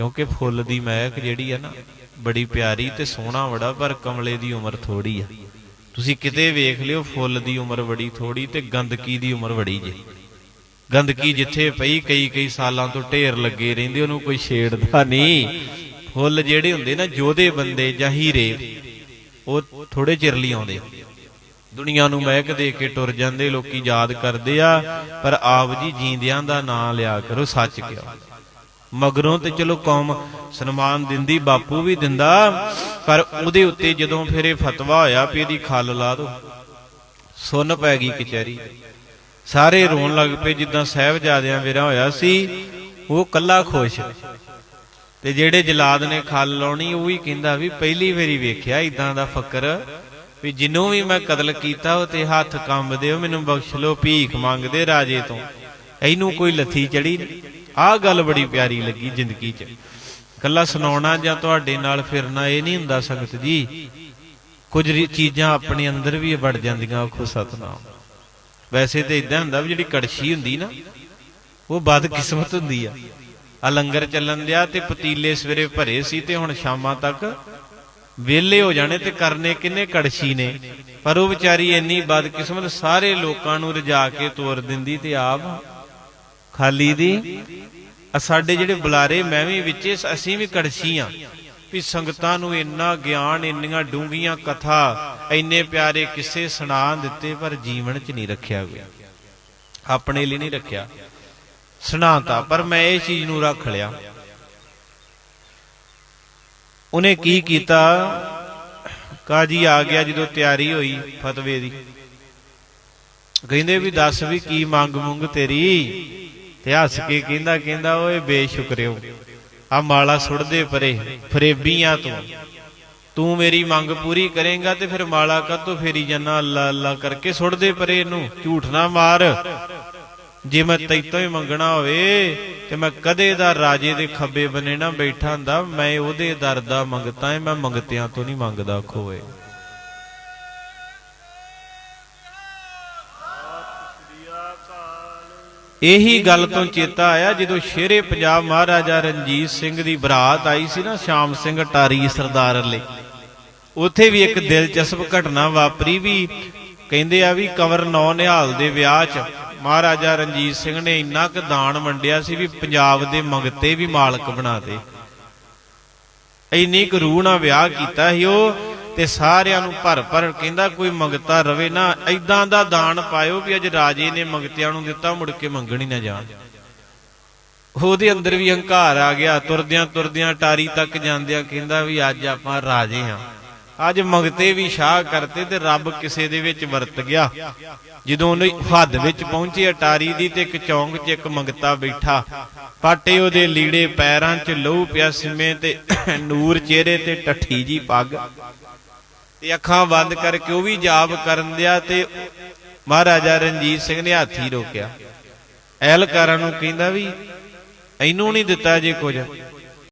ਕਿਉਂਕਿ ਫੁੱਲ ਦੀ ਮਹਿਕ ਜਿਹੜੀ ਆ ਨਾ, ਬੜੀ ਪਿਆਰੀ ਤੇ ਸੋਹਣਾ ਬੜਾ ਪਰ ਕਮਲੇ ਦੀ ਉਮਰ ਥੋੜੀ ਆ। ਤੁਸੀਂ ਕਿਤੇ ਵੇਖ ਲਿਓ, ਫੁੱਲ ਦੀ ਉਮਰ ਬੜੀ ਥੋੜੀ ਤੇ ਗੰਦਗੀ ਦੀ ਉਮਰ ਬੜੀ ਜੇ। ਗੰਦਕੀ ਜਿੱਥੇ ਪਈ, ਕਈ ਕਈ ਸਾਲਾਂ ਤੋਂ ਢੇਰ ਲੱਗੇ ਰਹਿੰਦੇ, ਉਹਨੂੰ ਕੋਈ ਛੇੜਦਾ ਨਹੀਂ। ਫੁੱਲ ਜਿਹੜੇ ਹੁੰਦੇ ਨਾ, ਜੋਧੇ ਬੰਦੇ ਜਾਂ ਹੀਰੇ, ਉਹ ਥੋੜੇ ਚਿਰ ਲਈ ਆਉਂਦੇ। ਦੁਨੀਆ ਨੂੰ ਮਹਿਕ ਦੇ ਕੇ ਟੁਰ ਜਾਂਦੇ, ਲੋਕੀ ਯਾਦ ਕਰਦੇ ਆ, ਪਰ ਆਪ ਜੀ ਜੀਂਦਿਆਂ ਦਾ ਨਾਂ ਲਿਆ ਕਰੋ, ਸੱਚ ਕਿਹਾ। ਮਗਰੋਂ ਤੇ ਚਲੋ ਕੌਮ ਸਨਮਾਨ ਦਿੰਦੀ, ਬਾਪੂ ਵੀ ਦਿੰਦਾ, ਪਰ ਉਹਦੇ ਉੱਤੇ ਜਦੋਂ ਫਿਰ ਇਹ ਫਤਵਾ ਹੋਇਆ ਵੀ ਇਹਦੀ ਖੱਲ ਲਾ ਦੋ, ਸੁੰਨ ਪੈ ਗਈ ਕਚਹਿਰੀ ਸਾਰੇ ਰੋਣ ਲੱਗ ਪਏ, ਜਿੱਦਾਂ ਸਹਿਬਜ਼ਾਦਿਆਂ ਵੇਰਾ ਹੋਇਆ ਸੀ, ਉਹ ਕੱਲਾ ਖੁਸ਼। ਤੇ ਜਿਹੜੇ ਜਲਾਦ ਨੇ ਖੱਲ ਲਾਉਣੀ, ਉਹ ਵੀ ਕਹਿੰਦਾ ਵੀ ਪਹਿਲੀ ਵਾਰੀ ਵੇਖਿਆ, ਇਦਾਂ ਦਾ ਫਕਰ, ਵੀ ਜਿੰਨੂੰ ਵੀ ਮੈਂ ਕਤਲ ਕੀਤਾ, ਉਹ ਤੇ ਹੱਥ ਕੰਬਦੇ ਹੋ ਮੈਨੂੰ ਬਖਸ਼ ਲੋ ਭੀਖ ਮੰਗਦੇ ਰਾਜੇ ਤੋਂ। ਇਹਨੂੰ ਕੋਈ ਲੱਥੀ ਚੜੀ ਆਹ ਗੱਲ ਬੜੀ ਪਿਆਰੀ ਲੱਗੀ ਜ਼ਿੰਦਗੀ 'ਚ। ਕੱਲਾ ਸੁਣਾਉਣਾ ਜਾਂ ਤੁਹਾਡੇ ਨਾਲ ਫਿਰਨਾ, ਇਹ ਨਹੀਂ ਹੁੰਦਾ ਸੰਗਤ ਜੀ। ਕੁਝ ਰੀ- ਚੀਜ਼ਾਂ ਆਪਣੇ ਅੰਦਰ ਵੀ ਵੜ ਜਾਂਦੀਆਂ, ਆਖੋ ਸਤਨਾਮ। ਵੈਸੇ ਤੇ ਇਦਾਂ ਹੁੰਦਾ ਵੀ ਜਿਹੜੀ ਕੜਛੀ ਹੁੰਦੀ ਨਾ, ਉਹ ਬਦਕਿਸਮਤ ਹੁੰਦੀ ਆ। ਆ ਲੰਗਰ ਚੱਲਣ ਦਿਆ ਤੇ ਪਤੀਲੇ ਸਵੇਰੇ ਭਰੇ ਸੀ ਤੇ ਹੁਣ ਸ਼ਾਮਾਂ ਤੱਕ ਵਿਹਲੇ ਹੋ ਜਾਣੇ ਤੇ ਕਰਨੇ ਕਿੰਨੇ ਕੜਛੀ ਨੇ। ਪਰ ਉਹ ਵਿਚਾਰੀ ਇੰਨੀ ਬਦਕਿਸਮਤ, ਸਾਰੇ ਲੋਕਾਂ ਨੂੰ ਰਜਾ ਕੇ ਤੋਰ ਦਿੰਦੀ ਤੇ ਆਪ ਖਾਲੀ ਦੀ? ਸਾਡੇ ਜਿਹੜੇ ਬੁਲਾਰੇ, ਮੈਂ ਵੀ ਵਿੱਚੇ, ਅਸੀਂ ਵੀ ਕੜਛੀ ਆ ਵੀ ਸੰਗਤਾਂ ਨੂੰ ਇੰਨਾ ਗਿਆਨ, ਇੰਨੀਆਂ ਡੂੰਘੀਆਂ ਕਥਾ, ਇੰਨੇ ਪਿਆਰੇ ਕਿੱਸੇ ਸੁਣਾ ਦਿੱਤੇ, ਪਰ ਜੀਵਨ 'ਚ ਨਹੀਂ ਰੱਖਿਆ ਗਿਆ। ਆਪਣੇ ਲਈ ਨਹੀਂ ਰੱਖਿਆ। ਸੁਣਾਤਾ, ਪਰ ਮੈਂ ਇਹ ਚੀਜ਼ ਨੂੰ ਰੱਖ ਲਿਆ। ਉਹਨੇ ਕੀ ਕੀਤਾ? ਕਾਜੀ ਆ ਗਿਆ ਜਦੋਂ ਤਿਆਰੀ ਹੋਈ ਫਤਵੇ ਦੀ। ਕਹਿੰਦੇ ਵੀ, ਦੱਸ ਵੀ ਕੀ ਮੰਗ ਮੁੰਗ ਤੇਰੀ? ਤੇ ਹੱਸ ਕੇ ਕਹਿੰਦਾ ਕਹਿੰਦਾ, ਓਏ ਬੇਸ਼ੁਕਰਿਓ ਆ ਮਾਲਾ ਸੁੱਟਦੇ ਪਰੇ, ਫਰੇਬੀਆਂ ਤੋਂ। ਤੂੰ ਮੇਰੀ ਮੰਗ ਪੂਰੀ ਕਰੇਗਾ ਤੇ ਫਿਰ ਮਾਲਾ ਕਾਤੋਂ ਫੇਰੀ ਜਾਨਾ ਅੱਲਾ ਅੱਲਾ ਕਰਕੇ ਸੁੱਟਦੇ ਪਰੇ ਇਹਨੂੰ। ਝੂਠ ਨਾ ਮਾਰ। ਜੇ ਮੈਂ ਤੈਤੋਂ ਹੀ ਮੰਗਣਾ ਹੋਵੇ ਤੇ ਮੈਂ ਕਦੇ ਦਾ ਰਾਜੇ ਦੇ ਖੱਬੇ ਬੰਨੇ ਨਾ ਬੈਠਾ ਹੁੰਦਾ, ਮੈਂ ਉਹਦੇ ਦਰ ਦਾ ਮੰਗਤਾ ਏ, ਮੈਂ ਮੰਗਤਿਆਂ ਤੋਂ ਨਹੀਂ ਮੰਗਦਾ ਖੋਏ। ਇਹੀ ਗੱਲ ਤੋਂ ਚੇਤਾ ਆਇਆ ਜਦੋਂ ਸ਼ੇਰੇ ਪੰਜਾਬ ਮਹਾਰਾਜਾ ਰਣਜੀਤ ਸਿੰਘ ਦੀ ਬਰਾਤ ਆਈ ਸੀ ਨਾ ਸ਼ਾਮ ਸਿੰਘ ਟਾਰੀ ਸਰਦਾਰ ਲਈ ਉੱਥੇ ਵੀ ਇੱਕ ਦਿਲਚਸਪ ਘਟਨਾ ਵਾਪਰੀ ਵੀ ਕਹਿੰਦੇ ਆ ਵੀ ਕੰਵਰ ਨੌ ਨਿਹਾਲ ਦੇ ਵਿਆਹ 'ਚ ਮਹਾਰਾਜਾ ਰਣਜੀਤ ਸਿੰਘ ਨੇ ਇੰਨਾ ਕੁ ਦਾਨ ਵੰਡਿਆ ਸੀ ਵੀ ਪੰਜਾਬ ਦੇ ਮੰਗਤੇ ਵੀ ਮਾਲਕ ਬਣਾਤੇ ਇੰਨੀ ਕੁ ਰੂਹ ਨਾਲ ਵਿਆਹ ਕੀਤਾ ਸੀ, ਉਹ ਤੇ ਸਾਰਿਆਂ ਨੂੰ ਭਰ ਭਰ ਕਹਿੰਦਾ ਕੋਈ ਮੰਗਤਾ ਰਵੇ ਨਾ ਐਦਾਂ ਦਾ ਦਾਨ ਪਾਇਓ ਵੀ ਅੱਜ ਰਾਜੇ ਨੇ ਮੰਗਤਿਆਂ ਨੂੰ ਦਿੱਤਾ, ਮੁੜ ਕੇ ਮੰਗਣ ਹੀ ਨਾ ਜਾਣ। ਉਹਦੇ ਅੰਦਰ ਵੀ ਹੰਕਾਰ ਆ ਗਿਆ ਤੁਰਦਿਆਂ ਤੁਰਦਿਆਂ ਟਾਰੀ ਤੱਕ ਜਾਂਦਿਆਂ ਕਹਿੰਦਾ ਵੀ ਅੱਜ ਆਪਾਂ ਰਾਜੇ ਹਾਂ। ਅੱਜ ਮੰਗਤੇ ਵੀ ਸ਼ਾਹ ਕਰਤੇ ਤੇ ਰੱਬ ਕਿਸੇ ਦੇ ਵਿੱਚ ਵਰਤ ਗਿਆ। ਜਦੋਂ ਉਹਨੇ ਹੱਦ ਵਿੱਚ ਪਹੁੰਚੇ ਅਟਾਰੀ ਦੀ ਤੇ ਇੱਕ ਚੌਂਕ 'ਚ ਇੱਕ ਮੰਗਤਾ ਬੈਠਾ। ਪਾਟੇ ਉਹਦੇ ਲੀੜੇ ਪੈਰਾਂ 'ਚ ਲਹੂ ਪਿਆ ਸਿਮੇ ਤੇ ਨੂਰ ਚਿਹਰੇ ਤੇ ਟੱਠੀ ਜੀ ਪੱਗ। ਤੇ ਅੱਖਾਂ ਬੰਦ ਕਰਕੇ ਉਹ ਵੀ ਜਾਪ ਕਰਨ ਦਿਆ ਤੇ ਮਹਾਰਾਜਾ ਰਣਜੀਤ ਸਿੰਘ ਨੇ ਹਾਥੀ ਰੋਕਿਆ। ਐਲਕਾਰਾਂ ਨੂੰ ਕਹਿੰਦਾ ਵੀ, ਇਹਨੂੰ ਨਹੀਂ ਦਿੱਤਾ ਜੇ ਕੁਝ।